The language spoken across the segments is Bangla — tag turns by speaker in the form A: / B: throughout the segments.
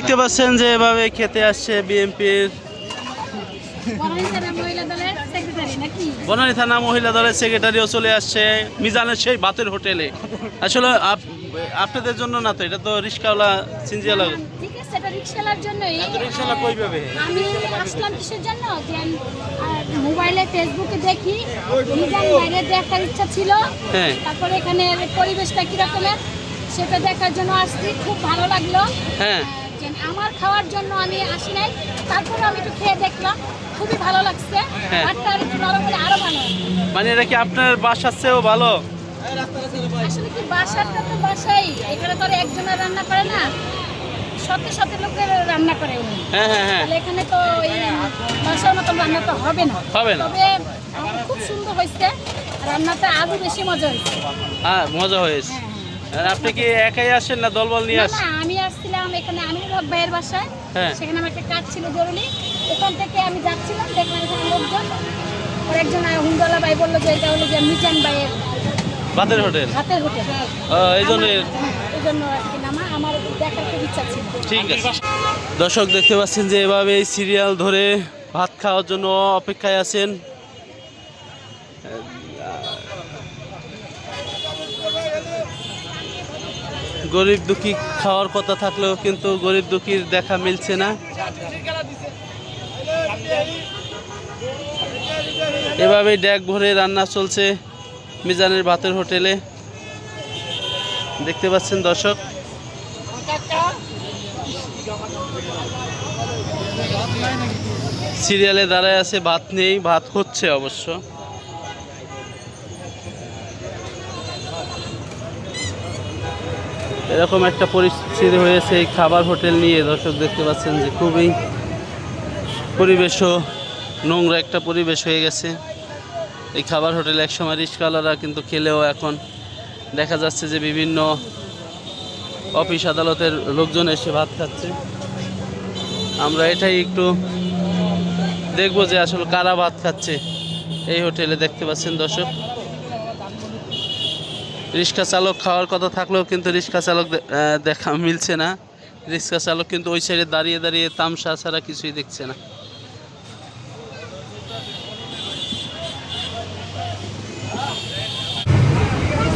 A: দেখতে পাচ্ছেন যে এভাবে খেতে আসছে বিএনপির
B: বনানীতলা মহিলা দলের সেক্রেটারি নাকি
A: বনানী থানা মহিলা দলের সেক্রেটারিও চলে আসছে মিজানের সেই ভাতের হোটেলে। আসলে আপ- আপনাদের জন্য না তো? এটা তো রিস্কাওয়ালা সিনজিয়ালা।
B: ঠিক আছে এটা রিক্সালার জন্যই।
A: রিক্সাওয়ালা কই পাবে?
B: আমি আসলাম কিসের জন্য? যে আমি, আহ, মোবাইলে ফেসবুকে দেখি। দেখার ইচ্ছা ছিল।
A: হ্যাঁ।
B: তারপরে এখানে পরিবেশটা কিরকমের সেটা দেখার জন্য আসছি। খুব ভালো লাগল।
A: হ্যাঁ।
B: যে আমার খাওয়ার জন্য আমি আসি নাই। তারপরে আমি একটু খেয়ে দেখলাম। খুবই ভালো লাগছে।
A: হ্যাঁ।
B: ভাতটা আর একটু নরম হলে আরও ভালো
A: মানে এটা কি আপনার বাসার চেয়েও ভালো?
B: আসলে কি বাসাটা তো বাসাই। এখানে তো আর একজনের রান্না করে না। শত শত লোকের রান্না করে উনি।
A: হ্যাঁ হ্যাঁ হ্যাঁ।
B: তাহলে এখানে তো এই বাসার মতন রান্না তো হবে না।
A: হবে না।
B: তবে খুব সুন্দর হয়েছে। রান্নাটা আরও বেশি মজা হয়েছে।
A: হ্যাঁ মজা হয়েছে।
B: হ্যাঁ,
A: আপনি কি একাই আসেন না দলবল নিয়ে আসেন?
B: আমি আসছিলাম এখানে আমিনুল হক ভাইয়ের বাসায়।
A: হ্যাঁ।
B: সেখানে আমার একটা কাজ ছিল জরুরি। ওখান থেকে আমি যাচ্ছিলাম দেখলাম এখানে লোকজন। ওর একজন হুন্ডওয়ালা ভাই বলল যে এটা হলো যে মিজান ভাইয়ের
A: ভাতের হোটেল?
B: হাতের হোটেল।
A: এই জন্য
B: হ্যাঁ, এই জন্য আর আমার দেখার খুব ইচ্ছা ছিল।
A: ঠিক আছে। দর্শক দেখতে পাচ্ছেন যে এভাবে সিরিয়াল ধরে ভাত খাওয়ার জন্য অপেক্ষায় আছেন। গরিব দুঃখী খাওয়ার কথা থাকলেও কিন্তু গরিব দুঃখীর দেখা মিলছে না। এভাবেই ড্যাগ ভরে রান্না চলছে মিজানের ভাতের হোটেলে। দেখতে পাচ্ছেন দর্শক। সিরিয়ালে দাঁড়ায় আছে, ভাত নেই, ভাত হচ্ছে অবশ্য। এরকম একটা পরিস্থিতি হয়েছে এই খাবার হোটেল নিয়ে। দর্শক দেখতে পাচ্ছেন যে খুবই পরিবেশও, নোংরা একটা পরিবেশ হয়ে গেছে। এই খাবার হোটেল একসময় রিস্কাওয়ালারা কিন্তু খেলেও এখন দেখা যাচ্ছে যে বিভিন্ন অফিস আদালতের লোকজন এসে ভাত খাচ্ছে। আমরা এটাই একটু দেখব যে আসলে কারা ভাত খাচ্ছে এই হোটেলে দেখতে পাচ্ছেন দর্শক। রিক্সা চালক খাওয়ার কথা থাকলেও কিন্তু রিক্সা চালক দেখা মিলছে না। রিক্সা চালক কিন্তু ওই সাইডে দাঁড়িয়ে দাঁড়িয়ে তামসা ছাড়া কিছুই দেখছে না।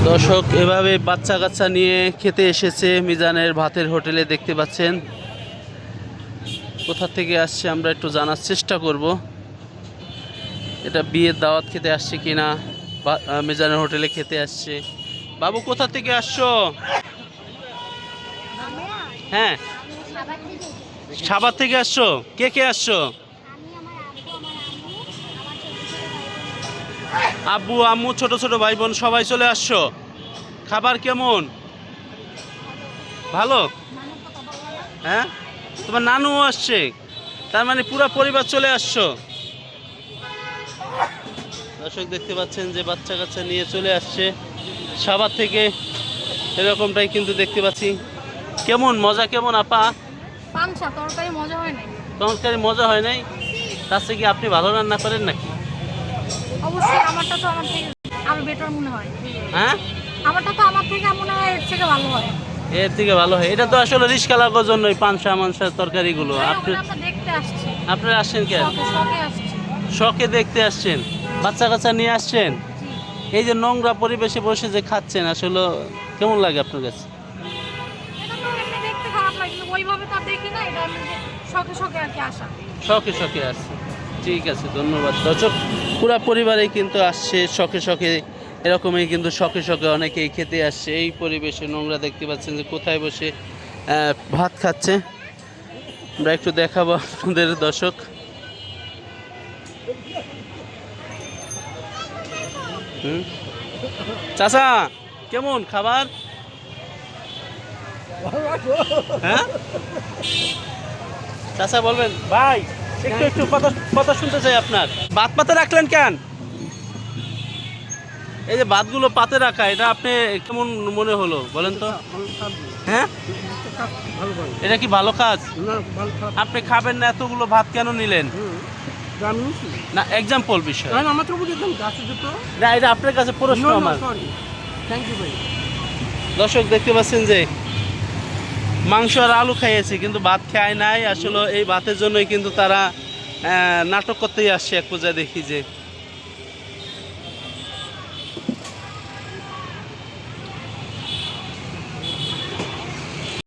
A: দর্শক, এভাবে বাচ্চা কাচ্চা নিয়ে খেতে এসেছে মিজানের ভাতের হোটেলে, দেখতে পাচ্ছেন। কোথা থেকে আসছে আমরা একটু জানার চেষ্টা করব। এটা বিয়ের দাওয়াত খেতে আসছে কিনা মিজানের হোটেলে খেতে আসছে। বাবু, কোথা থেকে আসছো? হ্যাঁ। সাবার থেকে আসছো? কে কে আসছো? আব্বু, আম্মু, ছোট ছোট ভাই বোন, সবাই চলে আসছো? খাবার কেমন? ভালো? হ্যাঁ? তোমার নানুও আসছে। তার মানে পুরো পরিবার চলে আসছো? দর্শক দেখতে পাচ্ছেন যে বাচ্চা কাচ্চা নিয়ে চলে আসছে। সাবার থেকে এরকমটাই কিন্তু দেখতে পাচ্ছি। কেমন মজা কেমন আপা?
B: পাংশা তরকারি মজা হয় নাই।
A: তরকারি মজা হয় নাই? তার থেকে কি আপনি ভালো রান্না করেন নাকি?
B: অবশ্যই আমারটা তো আমার থেকে আরও বেটার মনে হয়।
A: হ্যাঁ?
B: আমারটা তো আমার থেকে মনে হয় এর থেকে ভালো হয়।
A: এর থেকে ভালো হয়। এটা তো আসলে রিস্কা লাগার জন্যই পানসা মানসার তরকারিগুলো। আপনি
B: দেখতে আসছি।
A: আপনারা আসছেন কেন?
B: শখে
A: দেখতে আসছেন? বাচ্চা কাচ্চা নিয়ে আসছেন? এই যে নোংরা পরিবেশে বসে যে খাচ্ছেন আসলে কেমন লাগে আপনার কাছে?
B: শখে শখে আসা।
A: শখে শখে আসছে। ঠিক আছে ধন্যবাদ। দর্শক পুরা পরিবারেই কিন্তু আসছে শখে শখে এরকমই কিন্তু শখে শখে অনেকেই খেতে আসছে। এই পরিবেশে নোংরা দেখতে পাচ্ছেন যে কোথায় বসে ভাত খাচ্ছে। আমরা একটু দেখাবো আপনাদের দর্শক। হুম। চাচা কেমন খাবার? হ্যাঁ? চাচা বলবেন ভাই একটু একটু কথা কথা শুনতে চাই আপনার। ভাত পাতে রাখলেন কেন? এই যে ভাতগুলো পাতে রাখা এটা আপনি কেমন মনে হলো বলেন তো? হ্যাঁ? এটা কি ভালো কাজ? আপনি খাবেন না এতগুলো ভাত কেন নিলেন? না এক্সাম্পল বিষয়। না এটা আপনার কাছে প্রশ্ন আমার। দর্শক দেখতে পাচ্ছেন যে মাংস আর আলু খাইয়েছি কিন্তু ভাত খায় নাই। আসলে এই ভাতের জন্যই কিন্তু তারা আহ, নাটক করতেই আসছে এক পর্যায়ে দেখি যে